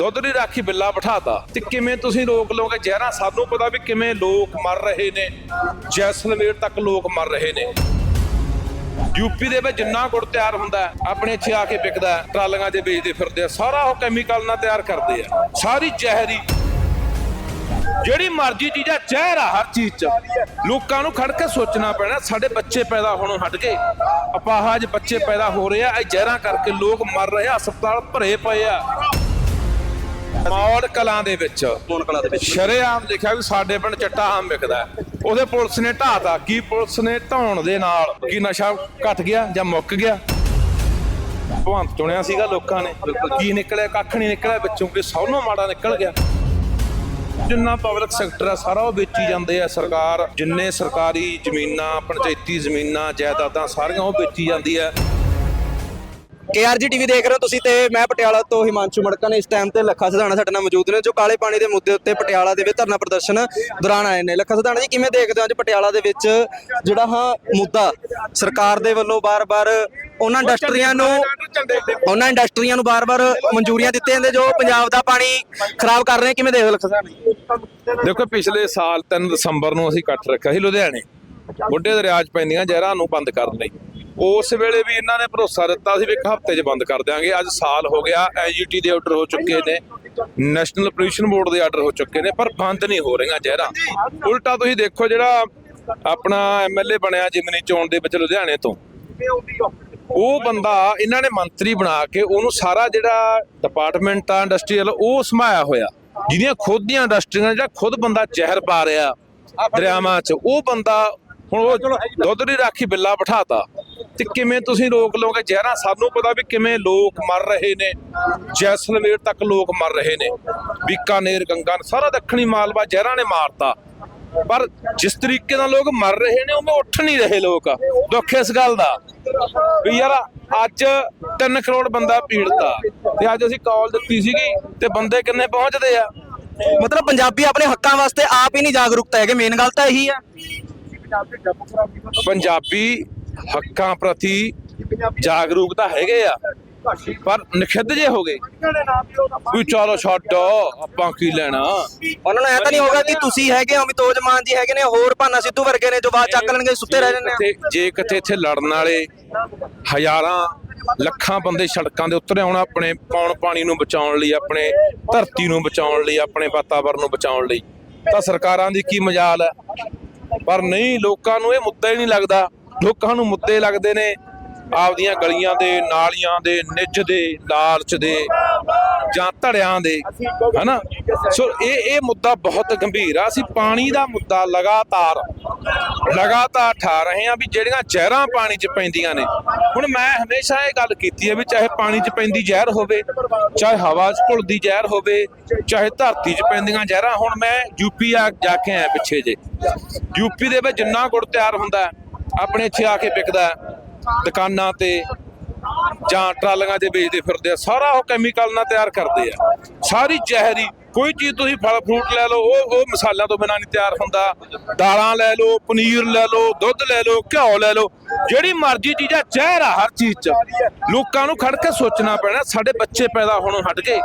ਦੁੱਧ ਦੀ ਰਾਖੀ, ਬਿੱਲਾ ਬਿਠਾਤਾ। ਤੇ ਕਿਵੇਂ ਤੁਸੀਂ ਰੋਕ ਲਓਗੇ? ਜ਼ਹਿਰਾਂ ਸਾਨੂੰ ਪਤਾ ਵੀ ਕਿਵੇਂ ਲੋਕ ਮਰ ਰਹੇ ਨੇ। ਜੈਸਲਮੇਰ ਤੱਕ ਲੋਕ ਮਰ ਰਹੇ ਨੇ। ਯੂਪੀ ਦੇ ਵਿੱਚ ਜਿੰਨਾ ਗੁੜ ਤਿਆਰ ਹੁੰਦਾ ਆਪਣੇ ਇੱਥੇ ਆ ਕੇ ਵਿਕਦਾ ਟਰਾਲੀਆਂ 'ਚ ਵੇਚਦੇ ਫਿਰਦੇ ਆ। ਸਾਰਾ ਉਹ ਕੈਮੀਕਲ ਨਾਲ ਤਿਆਰ ਕਰਦੇ ਆ। ਸਾਰੀ ਜ਼ਹਿਰੀ। ਜਿਹੜੀ ਮਰਜ਼ੀ ਚੀਜ਼ ਆ ਜ਼ਹਿਰ ਆ ਹਰ ਚੀਜ਼ 'ਚ। ਲੋਕਾਂ ਨੂੰ ਖੜ ਕੇ ਸੋਚਣਾ ਪੈਣਾ, ਸਾਡੇ ਬੱਚੇ ਪੈਦਾ ਹੋਣੋਂ ਹਟ ਗਏ। ਅਪਾਹਜ ਬੱਚੇ ਪੈਦਾ ਹੋ ਰਹੇ ਆ, ਇਹ ਜ਼ਹਿਰਾਂ ਕਰਕੇ ਲੋਕ ਮਰ ਰਹੇ ਆ, ਹਸਪਤਾਲ ਭਰੇ ਪਏ ਆ। ਮੌੜ ਕਲਾਂ ਦੇ ਵਿੱਚ। ਕੋਣ ਕਲਾ ਦੇ ਵਿੱਚ। ਸ਼ਰੇਆਮ ਲਿਖਿਆ ਵੀ ਸਾਡੇ ਪਿੰਡ ਚੱਟਾ ਆਮ ਵਿਕਦਾ। ਉਹਦੇ ਪੁਲਿਸ ਨੇ ਢਾਤਾ ਕੀ ਪੁਲਿਸ ਨੇ ਢਾਉਣ ਦੇ ਨਾਲ ਕੀ ਨਸ਼ਾ ਘਟ ਗਿਆ ਜਾਂ ਮੁੱਕ ਗਿਆ? ਭਵੰਤ ਚੁਣਿਆ ਸੀਗਾ ਲੋਕਾਂ ਨੇ। ਕੀ ਨਿਕਲਿਆ ਕੱਖ ਨਹੀਂ ਨਿਕਲਿਆ ਵਿੱਚੋਂ ਕਿ ਸਭ ਨੂੰ ਮਾੜਾ ਨਿਕਲ ਗਿਆ? ਜਿੰਨਾ ਪਬਲਿਕ ਸੈਕਟਰ ਆ ਸਾਰਾ ਉਹ ਵੇਚੀ ਜਾਂਦੇ ਆ ਸਰਕਾਰ। ਜਿੰਨੇ ਸਰਕਾਰੀ ਜ਼ਮੀਨਾਂ ਪੰਚਾਇਤੀ ਜ਼ਮੀਨਾਂ ਜਾਇਦਾਦਾਂ ਸਾਰੀਆਂ ਉਹ ਵੇਚੀ ਜਾਂਦੀ ਆ। ਕੇਆਰਜੀ ਟੀਵੀ ਦੇਖ ਰਹੇ ਹੋ ਤੁਸੀਂ ਤੇ ਮੈਂ ਪਟਿਆਲਾ ਤੋਂ ਹਿਮਾਂਸ਼ੂ ਮੜਕਾ ਨੇ ਇਸ ਟਾਈਮ ਤੇ ਲੱਖਾ ਸਿਧਾਣਾ ਸਾਡੇ ਨਾਲ ਮੌਜੂਦ ਨੇ, ਜੋ ਕਾਲੇ ਪਾਣੀ ਦੇ ਮੁੱਦੇ ਉੱਤੇ ਪਟਿਆਲਾ ਦੇ ਵਿੱਚ ਧਰਨਾ ਪ੍ਰਦਰਸ਼ਨ ਦੌਰਾਨ ਆਏ ਨੇ। ਲੱਖਾ ਸਿਧਾਣਾ ਜੀ, ਕਿਵੇਂ ਦੇਖਦੇ ਹੋ ਅੱਜ ਪਟਿਆਲਾ ਦੇ ਵਿੱਚ ਜਿਹੜਾ ਹਾਂ ਮੁੱਦਾ ਸਰਕਾਰ ਦੇ ਵੱਲੋਂ ਬਾਰ-ਬਾਰ ਉਹਨਾਂ ਇੰਡਸਟਰੀਆਂ ਨੂੰ ਉਹਨਾਂ ਇੰਡਸਟਰੀਆਂ ਨੂੰ ਬਾਰ-ਬਾਰ ਮਨਜ਼ੂਰੀਆਂ ਦਿੱਤੀਆਂ ਜਾਂਦੇ, ਜੋ ਪੰਜਾਬ ਦਾ ਪਾਣੀ ਖਰਾਬ ਕਰ ਰਹੇ ਕਿਵੇਂ ਦੇਖਦੇ ਹੋ ਲੱਖਾ ਸਿਧਾਣਾ ਦੇਖੋ, ਪਿਛਲੇ ਸਾਲ 3 ਦਸੰਬਰ ਨੂੰ ਅਸੀਂ ਇਕੱਠ ਰੱਖਿਆ ਸੀ ਲੁਧਿਆਣੇ। ਬੁੱਢੇ ਦਰਿਆ 'ਚ ਪੈਂਦੀਆਂ ਜ਼ਹਿਰਾਂ ਨੂੰ ਬੰਦ ਕਰਨ ਲਈ। ਉਸ ਵੇਲੇ ਵੀ ਇਹਨਾਂ ਨੇ ਭਰੋਸਾ ਦਿੱਤਾ ਸੀ ਵੀ ਇੱਕ ਹਫ਼ਤੇ 'ਚ ਬੰਦ ਕਰ ਦਿਆਂਗੇ। ਅੱਜ ਸਾਲ ਹੋ ਗਿਆ ਐਜੀਟੀ ਦੇ ਆਰਡਰ ਹੋ ਚੁੱਕੇ ਨੇ। ਨੈਸ਼ਨਲ ਪੋਲੂਸ਼ਨ ਬੋਰਡ ਦੇ ਆਰਡਰ ਹੋ ਚੁੱਕੇ ਨੇ ਪਰ ਬੰਦ ਨਹੀਂ ਹੋ ਰਹੀਆਂ ਜ਼ਹਿਰਾਂ। ਉਲਟਾ ਤੁਸੀਂ ਦੇਖੋ ਜਿਹੜਾ ਆਪਣਾ ਐਮਐਲਏ ਬਣਿਆ ਜਿਮਨੀ ਚੋਣ ਦੇ ਵਿੱਚ ਲੁਧਿਆਣੇ ਤੋਂ। ਉਹ ਬੰਦਾ ਇਹਨਾਂ ਨੇ ਮੰਤਰੀ ਬਣਾ ਕੇ ਉਹਨੂੰ ਸਾਰਾ ਜਿਹੜਾ ਡਿਪਾਰਟਮੈਂਟ ਆ ਇੰਡਸਟਰੀਅਲ ਉਹ ਸਮਾਇਆ ਹੋਇਆ। ਜਿਹਦੀਆਂ ਖੁਦ ਦੀਆਂ ਇੰਡਸਟਰੀਆਂ ਜਿਹੜਾ ਖੁਦ ਬੰਦਾ ਜ਼ਹਿਰ ਪਾ ਰਿਹਾ ਦਰਿਆਵਾਂ 'ਚ ਉਹ ਬੰਦਾ ਹੁਣ ਉਹ ਦੁੱਧ ਦੀ ਰਾਖੀ ਬਿੱਲਾ ਬਿਠਾਤਾ। ਤੇ ਕਿਵੇਂ ਤੁਸੀਂ ਰੋਕ ਲਓਗੇ ਜ਼ਹਿਰਾਂ ਸਾਨੂੰ ਪਤਾ ਵੀ ਕਿਵੇਂ ਲੋਕ ਮਰ ਰਹੇ ਨੇ। ਜੈਸਲਮੇਰ ਤੱਕ ਲੋਕ ਮਰ ਰਹੇ ਨੇ। ਬੀਕਾਨੇਰ ਗੰਗਾ ਸਾਰਾ ਦੱਖਣੀ ਮਾਲਵਾ ਜ਼ਹਿਰਾਂ ਨੇ ਮਾਰਤਾ। ਪਰ ਜਿਸ ਤਰੀਕੇ ਨਾਲ ਲੋਕ ਮਰ ਰਹੇ ਨੇ ਉਵੇਂ ਉੱਠ ਨਹੀਂ ਰਹੇ ਲੋਕ। ਦੁੱਖ ਇਸ ਗੱਲ ਦਾ। ਵੀ ਯਾਰ ਅੱਜ 3 ਕਰੋੜ ਬੰਦਾ ਪੀੜਤਾ ਤੇ ਅੱਜ ਅਸੀਂ ਕਾਲ ਦਿੱਤੀ ਸੀਗੀ ਤੇ ਬੰਦੇ ਕਿੰਨੇ ਪਹੁੰਚਦੇ ਆ? ਮਤਲਬ ਪੰਜਾਬੀ ਆਪਣੇ ਹੱਕਾਂ ਵਾਸਤੇ ਆਪ ਹੀ ਨਹੀਂ ਜਾਗਰੂਕਤਾ ਹੈਗੇ। ਮੇਨ ਗੱਲ ਤਾਂ ਇਹੀ ਆ। ਪੰਜਾਬੀ ਹੱਕਾਂ ਪ੍ਰਤੀ ਜਾਗਰੂਕਤਾ ਹੈਗੇ ਆ ਪਰ ਨਖਿੱਧ ਜੇ ਹੋ ਗਏ। ਵੀ ਚਲੋ ਛੱਡ ਆਪਾਂ ਕੀ ਲੈਣਾ? ਉਹਨਾਂ ਨੂੰ ਐ ਤਾਂ ਨਹੀਂ ਹੋਗਾ ਕਿ ਤੁਸੀਂ ਹੈਗੇ ਹੋ ਅਮਿਤੋਜ ਮਾਨ ਜੀ ਹੈਗੇ ਨੇ ਹੋਰ ਭਾਨਾ ਸਿੱਧੂ ਵਰਗੇ ਨੇ ਜੋ ਬਾਅਦ ਚੱਕ ਲੈਣਗੇ ਸੁੱਤੇ ਰਹਿ ਜਾਂਦੇ ਕਿਤੇ- ਜੇ ਕਿਤੇ ਇੱਥੇ ਲੜਨ ਵਾਲੇ ਹਜ਼ਾਰਾਂ ਲੱਖਾਂ ਬੰਦੇ ਸੜਕਾਂ ਦੇ ਉੱਤਰ ਆਉਣ ਆਪਣੇ ਪੌਣ ਪਾਣੀ ਨੂੰ ਬਚਾਉਣ ਲਈ ਆਪਣੇ ਧਰਤੀ ਨੂੰ ਬਚਾਉਣ ਲਈ ਆਪਣੇ ਵਾਤਾਵਰਣ ਨੂੰ ਬਚਾਉਣ ਲਈ ਤਾਂ ਸਰਕਾਰਾਂ ਦੀ ਕੀ ਮਜਾਲ ਹੈ? ਪਰ ਨਹੀਂ ਲੋਕਾਂ ਨੂੰ ਇਹ ਮੁੱਦਾ ਹੀ ਨਹੀਂ ਲੱਗਦਾ ਲੋਕਾਂ ਨੂੰ ਮੁੱਦੇ ਲੱਗਦੇ ਨੇ। ਆਪਦੀਆਂ ਗਲੀਆਂ ਦੇ ਨਾਲੀਆਂ ਦੇ ਨਿੱਜ ਦੇ ਲਾਲਚ ਦੇ ਜਾਂ ਧੜਿਆਂ ਦੇ ਹਨਾ? ਸੋ ਇਹ ਇਹ ਮੁੱਦਾ ਬਹੁਤ ਗੰਭੀਰ ਆ। ਅਸੀਂ ਪਾਣੀ ਦਾ ਮੁੱਦਾ ਲਗਾਤਾਰ ਲਗਾਤਾਰ ਠਾ ਰਹੇ ਆ ਵੀ ਜਿਹੜੀਆਂ ਜ਼ਹਿਰਾਂ ਪਾਣੀ 'ਚ ਪੈਂਦੀਆਂ ਨੇ। ਹੁਣ ਮੈਂ ਹਮੇਸ਼ਾ ਇਹ ਗੱਲ ਕੀਤੀ ਹੈ ਵੀ ਚਾਹੇ ਪਾਣੀ 'ਚ ਪੈਂਦੀ ਜ਼ਹਿਰ ਹੋਵੇ ਚਾਹੇ ਹਵਾ 'ਚ ਘੁਲਦੀ ਜ਼ਹਿਰ ਹੋਵੇ ਚਾਹੇ ਧਰਤੀ 'ਚ ਪੈਂਦੀਆਂ ਜ਼ਹਿਰਾਂ। ਹੁਣ ਮੈਂ ਯੂਪੀ ਆ ਜਾ ਕੇ ਆਇਆ ਪਿੱਛੇ ਜੇ। ਯੂਪੀ ਦੇ ਵਿੱਚ ਜਿੰਨਾ ਗੁੜ ਤਿਆਰ ਹੁੰਦਾ ਹੈ, ਆਪਣੇ ਇੱਥੇ ਆ ਕੇ ਵਿਕਦਾ ਦੁਕਾਨਾਂ ਤੇ ਜਾਂ ਟਰਾਲੀਆਂ 'ਚ ਵੇਚਦੇ ਫਿਰਦੇ ਆ, ਸਾਰਾ ਉਹ ਕੈਮੀਕਲ ਨਾਲ ਤਿਆਰ ਕਰਦੇ ਆ। ਸਾਰੀ ਜ਼ਹਿਰੀ ਕੋਈ ਚੀਜ਼ ਤੁਸੀਂ ਫਲ ਫਰੂਟ ਲੈ ਲਓ, ਉਹ ਉਹ ਮਸਾਲਿਆਂ ਤੋਂ ਬਿਨਾਂ ਨਹੀਂ ਤਿਆਰ ਹੁੰਦਾ। ਦਾਲਾਂ ਲੈ ਲਓ, ਪਨੀਰ ਲੈ ਲਓ, ਦੁੱਧ ਲੈ ਲਓ, ਘਿਓ ਲੈ ਲਓ। ਜਿਹੜੀ ਮਰਜ਼ੀ ਚੀਜ਼ ਆ, ਜ਼ਹਿਰ ਆ ਹਰ ਚੀਜ਼ 'ਚ। ਲੋਕਾਂ ਨੂੰ ਖੜ ਕੇ ਸੋਚਣਾ ਪੈਣਾ, ਸਾਡੇ ਬੱਚੇ ਪੈਦਾ ਹੋਣੋਂ ਹਟ ਗਏ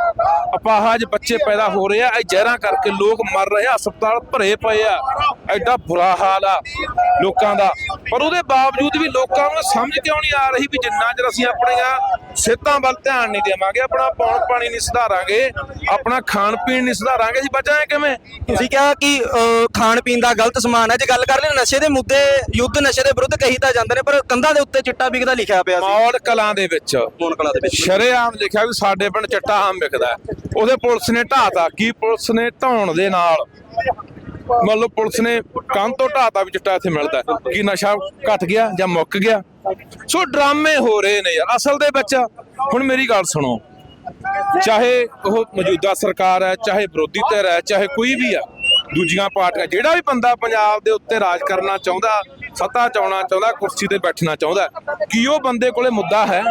ਅਪਾਹਜ ਬੱਚੇ ਪੈਦਾ ਹੋ ਰਹੇ ਆ, ਇਹ ਜ਼ਹਿਰਾਂ ਕਰਕੇ ਲੋਕ ਮਰ ਰਹੇ ਆ, ਹਸਪਤਾਲ ਭਰੇ ਪਏ ਆ। ਐਡਾ ਬੁਰਾ ਹਾਲ ਆ ਲੋਕਾਂ ਦਾ। ਪਰ ਉਹਦੇ ਬਾਵਜੂਦ ਵੀ ਲੋਕਾਂ ਨੂੰ ਸਮਝ ਕਿਉਂ ਨਹੀਂ ਆ ਰਹੀ ਵੀ ਜਿੰਨਾ ਚਿਰ ਅਸੀਂ ਆਪਣੀਆਂ ਸਿਹਤਾਂ ਵੱਲ ਧਿਆਨ ਨਹੀਂ ਦੇਵਾਂਗੇ, ਆਪਣਾ ਪੌਣ ਪਾਣੀ ਨਹੀਂ ਸੁਧਾਰਾਂਗੇ, ਆਪਣਾ ਖਾਣ ਪੀਣ ਨਹੀਂ ਸੁਧਾਰਾਂਗੇ ਅਸੀਂ ਬਚਾਂਗੇ ਕਿਵੇਂ? ਤੁਸੀਂ ਕਿਹਾ ਕਿ ਅਹ, ਖਾਣ ਪੀਣ ਦਾ ਗਲਤ ਸਮਾਨ ਹੈ ਜੇ ਗੱਲ ਕਰ ਲਈ ਨਸ਼ੇ ਦੇ ਮੁੱਦੇ ਯੁੱਧ ਨਸ਼ੇ ਦੇ ਵਿਰੁੱਧ ਕਹੀ ਤਾਂ ਜਾਂਦੇ ਨੇ ਪਰ ਕੰਧਾਂ ਦੇ ਉੱਤੇ ਚਿੱਟਾ ਵਿਕਦਾ ਲਿਖਿਆ ਪਿਆ ਸੀ। ਮੌੜ ਕਲਾਂ ਦੇ ਵਿੱਚ। ਕੋਣ ਕਲਾ ਦੇ ਵਿੱਚ। ਸ਼ਰੇਆਮ ਲਿਖਿਆ ਵੀ ਸਾਡੇ ਪਿੰਡ ਚੱਟਾ ਆਮ ਵਿਕਦਾ ਹੈ। ਉਹਦੇ ਪੁਲਿਸ ਨੇ ਢਾਤਾ ਕੀ ਪੁਲਿਸ ਨੇ ਢਾਉਣ ਦੇ ਨਾਲ? ਮੰਨ ਲਓ ਪੁਲਿਸ ਨੇ ਕੰਨ ਤੋਂ ਢਾਤਾ ਵੀ ਚਿੱਟਾ ਇੱਥੇ ਮਿਲਦਾ ਹੈ। ਕੀ ਨਸ਼ਾ ਘਟ ਗਿਆ ਜਾਂ ਮੁੱਕ ਗਿਆ? ਸੋ ਡਰਾਮੇ ਹੋ ਰਹੇ ਨੇ ਯਾਰ ਅਸਲ ਦੇ ਵਿੱਚ। ਹੁਣ ਮੇਰੀ ਗੱਲ ਸੁਣੋ। ਚਾਹੇ ਉਹ ਮੌਜੂਦਾ ਸਰਕਾਰ ਹੈ, ਚਾਹੇ ਵਿਰੋਧੀ ਧਿਰ ਹੈ, ਚਾਹੇ ਕੋਈ ਵੀ ਹੈ, ਦੂਜੀਆਂ ਪਾਰਟੀਆਂ, ਜਿਹੜਾ ਵੀ ਬੰਦਾ ਪੰਜਾਬ ਦੇ ਉੱਤੇ ਰਾਜ ਕਰਨਾ ਚਾਹੁੰਦਾ, ਸੱਤਾ ਚਾਉਣਾ ਚਾਹੁੰਦਾ, ਕੁਰਸੀ ਤੇ ਬੈਠਣਾ ਚਾਹੁੰਦਾ, ਕੀ ਉਹ ਬੰਦੇ ਕੋਲੇ ਮੁੱਦਾ ਹੈ?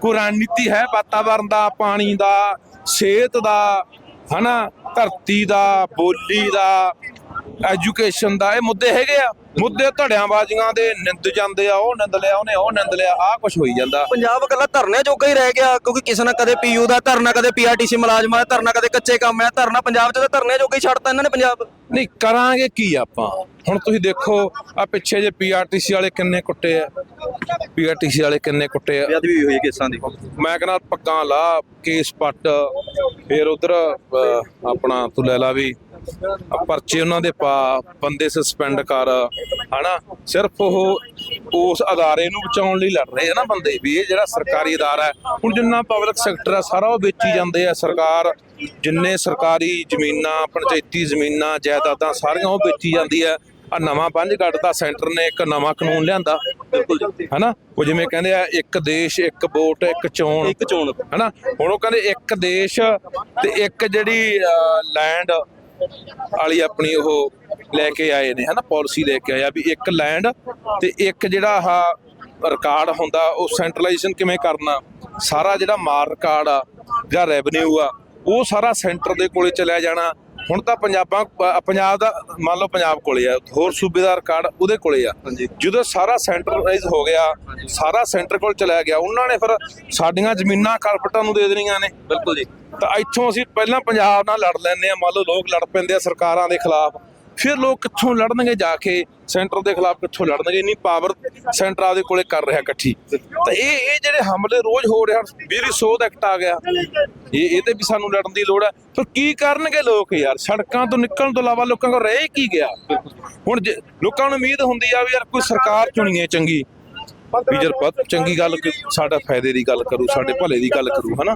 ਕੋਈ ਰਣਨੀਤੀ ਹੈ ਵਾਤਾਵਰਣ ਦਾ, ਪਾਣੀ ਦਾ, ਸਿਹਤ ਦਾ, ਹਨਾ, ਧਰਤੀ ਦਾ, ਬੋਲੀ ਦਾ, ਐਜੂਕੇਸ਼ਨ ਦਾ, ਇਹ ਮੁੱਦੇ ਹੈਗੇ ਆ। ਮੁੱਦੇ ਧੜਿਆਂ ਬਾਜ਼ੀਆਂ ਦੇ ਨਿੰਦ ਜਾਂਦੇ ਆ ਉਹ ਨਿੰਦ ਲਿਆ ਉਹਨੇ ਉਹ ਨਿੰਦ ਲਿਆ ਆਹ ਕੁਝ ਹੋਈ ਜਾਂਦਾ। ਪੰਜਾਬ ਇਕੱਲਾ ਧਰਨੇ ਜੋਗਾ ਹੀ ਰਹਿ ਗਿਆ ਕਿਉਂਕਿ ਕਿਸੇ ਨੇ ਕਦੇ ਪੀਯੂ ਦਾ ਧਰਨਾ ਕਦੇ ਪੀਆਰਟੀਸੀ ਮੁਲਾਜ਼ਮਾਂ ਦਾ ਧਰਨਾ ਕਦੇ ਕੱਚੇ ਕੰਮ ਆ ਧਰਨਾ ਪੰਜਾਬ 'ਚ ਤਾਂ ਧਰਨੇ ਜੋਗਾ ਹੀ ਛੱਡਤਾ ਇਹਨਾਂ ਨੇ ਪੰਜਾਬ। ਨਹੀਂ ਕਰਾਂਗੇ ਕੀ ਆਪਾਂ? ਹੁਣ ਤੁਸੀਂ ਦੇਖੋ ਆ ਪਿੱਛੇ ਜੇ ਪੀਆਰਟੀਸੀ ਵਾਲੇ ਕਿੰਨੇ ਕੁੱਟੇ ਆ। ਪੀਆਰਟੀਸੀ ਵਾਲੇ ਕਿੰਨੇ ਕੁੱਟੇ ਆ। ਬੇਅਦਬੀ ਵੀ ਹੋਈ ਕੇਸਾਂ ਦੀ। ਮੈਂ ਕਹਿੰਦਾ ਪੱਗਾਂ ਲਾ ਕੇਸ ਪੱਟ ਫਿਰ ਉਧਰ ਆਪਣਾ ਤੂੰ ਲੈ ਲਾ ਵੀ। ਪਰਚੇ ਉਹਨਾਂ ਦੇ ਪਾ ਬੰਦੇ ਸਸਪੈਂਡ ਕਰ ਹਨਾ? ਸਿਰਫ ਉਹ ਉਸ ਅਦਾਰੇ ਨੂੰ ਬਚਾਉਣ ਲਈ ਲੜ ਰਹੇ ਆ ਨਾ ਬੰਦੇ ਵੀ ਇਹ ਜਿਹੜਾ ਸਰਕਾਰੀ ਅਦਾਰਾ ਹੈ। ਹੁਣ ਜਿੰਨਾ ਪਬਲਿਕ ਸੈਕਟਰ ਹੈ ਸਾਰਾ ਉਹ ਵੇਚੀ ਜਾਂਦੇ ਆ। ਸਰਕਾਰ ਜਿੰਨੇ ਸਰਕਾਰੀ ਜ਼ਮੀਨਾਂ ਪੰਚਾਇਤੀ ਜ਼ਮੀਨਾਂ ਜਾਇਦਾਦਾਂ ਸਾਰੀਆਂ ਉਹ ਵੇਚੀ ਜਾਂਦੀ ਹੈ। ਆ ਨਵਾਂ ਪੰਜ ਕੱਢਦਾ ਸੈਂਟਰ ਨੇ ਇੱਕ ਨਵਾਂ ਕਾਨੂੰਨ ਲਿਆਂਦਾ। ਹਨਾ? ਉਹ ਜਿਵੇਂ ਕਹਿੰਦੇ ਆ ਇੱਕ ਦੇਸ਼ ਇੱਕ ਵੋਟ ਇੱਕ ਚੋਣ। ਇੱਕ ਚੋਣ। ਹਨਾ? ਹੁਣ ਉਹ ਕਹਿੰਦੇ ਇੱਕ ਦੇਸ਼ ਤੇ ਇੱਕ ਜਿਹੜੀ ਲੈਂਡ ਵਾਲੀ ਆਪਣੀ ਉਹ ਲੈ ਕੇ ਆਏ ਨੇ, ਹਨਾ ਪਾਲਿਸੀ ਲੈ ਕੇ ਆਇਆ ਵੀ ਇੱਕ ਲੈਂਡ ਤੇ ਇੱਕ ਜਿਹੜਾ ਆਹ ਰਿਕਾਰਡ ਹੁੰਦਾ, ਉਹ ਸੈਂਟਰਲਾਈਜੇਸ਼ਨ ਕਿਵੇਂ ਕਰਨਾ? ਸਾਰਾ ਜਿਹੜਾ ਮਾਰ ਰਿਕਾਰਡ ਆ ਜਾਂ ਰੈਵਨਿਊ ਆ, ਉਹ ਸਾਰਾ ਸੈਂਟਰ ਦੇ ਕੋਲੇ ਚਲਿਆ ਜਾਣਾ ਹੁਣ ਤਾਂ ਪੰਜਾਬਾਂ ਪੰਜਾਬ ਦਾ ਮੰਨ ਲਓ ਪੰਜਾਬ ਕੋਲੇ ਆ ਹੋਰ ਸੂਬੇ ਦਾ ਰਿਕਾਰਡ ਉਹਦੇ ਕੋਲੇ ਆ। ਜਦੋਂ ਸਾਰਾ ਸੈਂਟਰਲਾਈਜ਼ ਹੋ ਗਿਆ ਸਾਰਾ ਸੈਂਟਰ ਕੋਲ ਚਲਾ ਗਿਆ ਉਹਨਾਂ ਨੇ ਫਿਰ ਸਾਡੀਆਂ ਜ਼ਮੀਨਾਂ ਕਾਰਪੋਰੇਟਾਂ ਨੂੰ ਦੇ ਦੇਣੀਆਂ ਨੇ। ਬਿਲਕੁਲ ਜੀ। ਤਾਂ ਇੱਥੋਂ ਅਸੀਂ ਪਹਿਲਾਂ ਪੰਜਾਬ ਨਾਲ ਲੜ ਲੈਂਦੇ ਆ ਮੰਨ ਲਓ ਲੋਕ ਲੜ ਪੈਂਦੇ ਆ ਸਰਕਾਰਾਂ ਦੇ ਖਿਲਾਫ। ਫਿਰ ਲੋਕ ਕਿੱਥੋਂ ਲੜਨਗੇ ਜਾ ਕੇ? ਸੈਂਟਰ ਦੇ ਖਿਲਾਫ ਕਿੱਥੋਂ ਲੜਨਗੇ? ਇੰਨੀ ਪਾਵਰ ਸੈਂਟਰ ਆਪਦੇ ਕੋਲੇ ਕਰ ਰਿਹਾ ਇਕੱਠੀ। ਤਾਂ ਇਹ ਇਹ ਜਿਹੜੇ ਹਮਲੇ ਰੋਜ਼ ਹੋ ਰਿਹਾ ਬਿਜਲੀ ਸੋਧ ਐਕਟ ਆ ਗਿਆ। ਇਹ, ਇਹਦੇ ਵੀ ਸਾਨੂੰ ਲੜਨ ਦੀ ਲੋੜ ਹੈ। ਫਿਰ ਕੀ ਕਰਨਗੇ ਲੋਕ ਯਾਰ? ਸੜਕਾਂ ਤੋਂ ਨਿਕਲਣ ਤੋਂ ਇਲਾਵਾ ਲੋਕਾਂ ਕੋਲ ਰਹਿ ਕੀ ਗਿਆ? ਹੁਣ ਜੇ- ਲੋਕਾਂ ਨੂੰ ਉਮੀਦ ਹੁੰਦੀ ਆ ਵੀ ਯਾਰ ਕੋਈ ਸਰਕਾਰ ਚੁਣੀਏ ਚੰਗੀ। ਵੀ ਪਤ ਚੰਗੀ ਗੱਲ ਸਾਡਾ ਫਾਇਦੇ ਦੀ ਗੱਲ ਕਰੂ ਸਾਡੇ ਭਲੇ ਦੀ ਗੱਲ ਕਰੂ ਹਨਾ?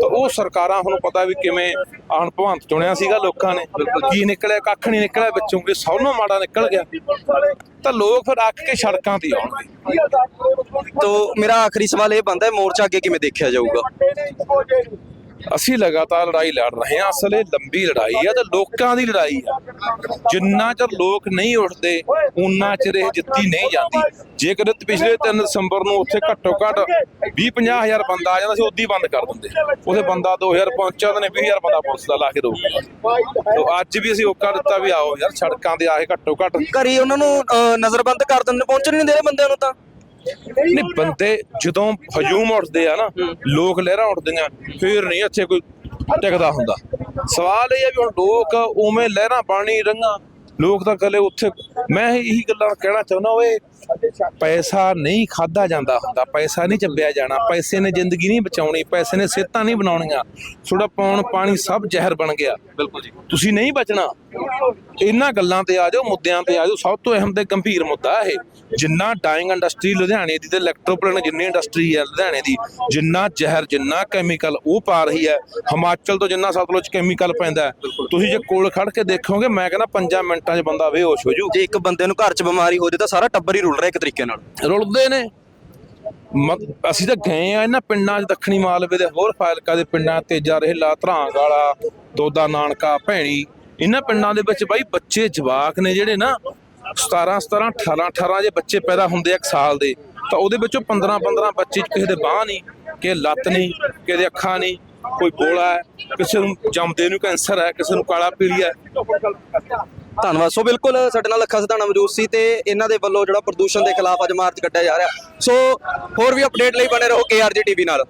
ਤਾਂ ਉਹ ਸਰਕਾਰਾਂ ਹੁਣ ਪਤਾ ਵੀ ਕਿਵੇਂ ਆਣ ਭਵੰਤ ਚੁਣਿਆ ਸੀਗਾ ਲੋਕਾਂ ਨੇ। ਕੀ ਨਿਕਲਿਆ ਕੱਖ ਨਹੀਂ ਨਿਕਲਿਆ ਵਿੱਚੋਂ ਕਿ ਸਭ ਨੂੰ ਮਾੜਾ ਨਿਕਲ ਗਿਆ। ਤਾਂ ਲੋਕ ਫਿਰ ਅੱਕ ਕੇ ਸੜਕਾਂ ਤੇ ਆਉਣਗੇ ਤੋ ਮੇਰਾ ਆਖਰੀ ਸਵਾਲ ਇਹ ਬੰਦਾ ਹੈ ਮੋਰਚਾ ਅੱਗੇ ਕਿਵੇਂ ਦੇਖਿਆ ਜਾਊਗਾ? ਅਸੀਂ ਲਗਾਤਾਰ ਲੜਾਈ ਲੜ ਰਹੇ ਹਾਂ। ਅਸਲ ਇਹ ਲੰਬੀ ਲੜਾਈ ਆ ਤੇ ਲੋਕਾਂ ਦੀ ਲੜਾਈ ਆ ਜਿੰਨਾ ਚਿਰ ਲੋਕ ਨਹੀਂ ਉੱਠਦੇ, ਉਨਾ ਚਿਰ ਇਹ ਜਿੱਤੀ ਨਹੀਂ ਜਾਂਦੀ। ਜੇਕਰ ਪਿਛਲੇ 3 ਦਸੰਬਰ ਨੂੰ ਉੱਥੇ ਘੱਟੋ ਘੱਟ 20 ਹਜ਼ਾਰ ਬੰਦਾ ਆ ਜਾਂਦਾ ਸੀ ਉਦੋਂ ਹੀ ਬੰਦ ਕਰ ਦਿੰਦੇ। ਉਹਦੇ ਬੰਦਾ 2000 ਪਹੁੰਚਿਆ ਤਾਂ ਨੇ 20000 ਬੰਦਾ ਪੁਲਿਸ ਦਾ ਲਾ ਕੇ ਰੋਕ ਤੋ ਅੱਜ ਵੀ ਅਸੀਂ ਔਕਾ ਦਿੱਤਾ ਵੀ ਆਓ ਯਾਰ, ਸੜਕਾਂ ਤੇ ਆ ਕੇ ਘੱਟੋ ਘੱਟ ਘਰੀ ਉਹਨਾਂ ਨੂੰ ਨਜ਼ਰਬੰਦ ਕਰ ਦਿੰਦੇ, ਪਹੁੰਚਣ ਨਹੀਂ ਦੇ ਰਹੇ ਬੰਦਿਆਂ ਨੂੰ ਤਾਂ। ਨਹੀਂ ਬੰਦੇ ਜਦੋਂ ਹਜੂਮ ਉੱਠਦੇ ਆ ਨਾ ਲੋਕ ਲਹਿਰਾਂ ਉੱਠਦੀਆਂ ਫਿਰ ਨਹੀਂ ਇੱਥੇ ਕੋਈ ਟਿਕਦਾ ਹੁੰਦਾ। ਸਵਾਲ ਇਹ ਹੈ ਵੀ ਹੁਣ ਲੋਕ ਉਵੇਂ ਲਹਿਰਾਂ ਪਾਣੀ ਰੰਗਾ ਲੋਕ ਤਾਂ ਕਲੇ ਉੱਥੇ ਮੈਂ ਇਹੀ ਗੱਲਾਂ ਕਹਿਣਾ ਚਾਹੁੰਦਾ ਓਏ ਪੈਸਾ ਨਹੀਂ ਖਾਦਾ ਜਾਂਦਾ ਹੁੰਦਾ ਪੈਸਾ ਨਹੀਂ ਚੱਬਿਆ ਜਾਣਾ ਪੈਸੇ ਨੇ ਜ਼ਿੰਦਗੀ ਨਹੀਂ ਬਚਾਉਣੀ ਪੈਸੇ ਨੇ ਸਿਹਤਾਂ ਨਹੀਂ ਬਣਾਉਣੀਆਂ ਥੋੜਾ ਪੌਣ ਪਾਣੀ ਸਭ ਜ਼ਹਿਰ ਬਣ ਗਿਆ। ਬਿਲਕੁਲ ਜੀ। ਤੁਸੀਂ ਨਹੀਂ ਬਚਣਾ। ਇਹਨਾਂ ਗੱਲਾਂ ਤੇ ਆ ਜਾਓ ਮੁੱਦਿਆਂ ਤੇ ਆ ਜਾਓ ਸਭ ਤੋਂ ਅਹਿਮ ਤੇ ਗੰਭੀਰ ਮੁੱਦਾ ਇਹ ਜਿੰਨਾ ਡਾਈਂਗ ਇੰਡਸਟਰੀ ਲੁਧਿਆਣੇ ਦੀ ਤੇ ਇਲੈਕਟ੍ਰੋਪਲਨ ਜਿੰਨੀ ਇੰਡਸਟਰੀ ਹੈ ਲੁਧਿਆਣੇ ਦੀ ਜਿੰਨਾ ਜ਼ਹਿਰ ਜਿੰਨਾ ਕੈਮੀਕਲ ਉਹ ਪਾ ਰਹੀ ਹੈ ਹਿਮਾਚਲ ਤੋਂ ਜਿੰਨਾ ਸਤਲੁਜ ਕੈਮੀਕਲ ਪੈਂਦਾ ਤੁਸੀਂ ਜੇ ਕੋਲ ਖੜ ਕੇ ਦੇਖੋਗੇ ਮੈਂ ਕਹਿੰਦਾ 5 ਮਿੰਟਾਂ 'ਚ ਬੰਦਾ ਬੇਹੋਸ਼ ਹੋ ਜੂ। ਜੇ ਇੱਕ ਬੰਦੇ ਨੂੰ ਘਰ 'ਚ ਬਿਮਾਰੀ ਹੋ ਜਾਏ ਤਾਂ ਸਾਰਾ ਟੱਬਰ ਹੀ ਰੁਲ ਰਿਹਾ ਇੱਕ ਤਰੀਕੇ ਨਾਲ। ਰੁਲਦੇ ਨੇ। ਅਸੀਂ ਤਾਂ ਗਏ ਆ ਇਹਨਾਂ ਪਿੰਡਾਂ 'ਚ ਦੱਖਣੀ ਮਾਲਵੇ ਦੇ ਹੋਰ ਫਾਇਲਕਾ ਦੇ ਪਿੰਡਾਂ ਤੇਜਾ ਰਹੇਲਾ ਧਰਾਂਗ ਵਾਲਾ ਦੋਦਾ ਨਾਨਕਾ ਭੈਣੀ। ਇਹਨਾਂ ਪਿੰਡਾਂ ਦੇ ਵਿੱਚ ਬਾਈ ਬੱਚੇ ਜਵਾਕ ਨੇ ਜਿਹੜੇ ਨਾ 17 17 18 18 ਜੇ ਬੱਚੇ ਪੈਦਾ ਹੁੰਦੇ ਆ ਇੱਕ ਸਾਲ ਦੇ ਤਾਂ ਉਹਦੇ ਵਿੱਚੋਂ 15 15 ਬੱਚੇ 'ਚ ਕਿਸੇ ਦੇ ਬਾਹ ਨਹੀਂ ਕਿਸੇ ਲੱਤ ਨਹੀਂ ਕਿਸੇ ਦੇ ਅੱਖਾਂ ਨਹੀਂ ਕੋਈ ਬੋਲਾ ਹੈ ਕਿਸੇ ਨੂੰ ਜੰਮਦੇ ਨੂੰ ਕੈਂਸਰ ਹੈ ਕਿਸੇ ਨੂੰ ਕਾਲਾ ਪੀਲੀਆ ਹੈ। ਧੰਨਵਾਦ। ਸੋ ਬਿਲਕੁਲ ਸਾਡੇ ਨਾਲ ਲੱਖਾ ਸਿਧਾਣਾ ਮੌਜੂਦ ਸੀ ਤੇ ਇਹਨਾਂ ਦੇ ਵੱਲੋਂ ਜਿਹੜਾ ਪ੍ਰਦੂਸ਼ਣ ਦੇ ਖਿਲਾਫ ਅੱਜ ਮਾਰਚ ਕੱਢਿਆ ਜਾ ਰਿਹਾ। ਸੋ ਹੋਰ ਵੀ ਅਪਡੇਟ ਲਈ ਬਣੇ ਰਹੋ ਕੇਆਰਜੀ ਟੀਵੀ ਨਾਲ।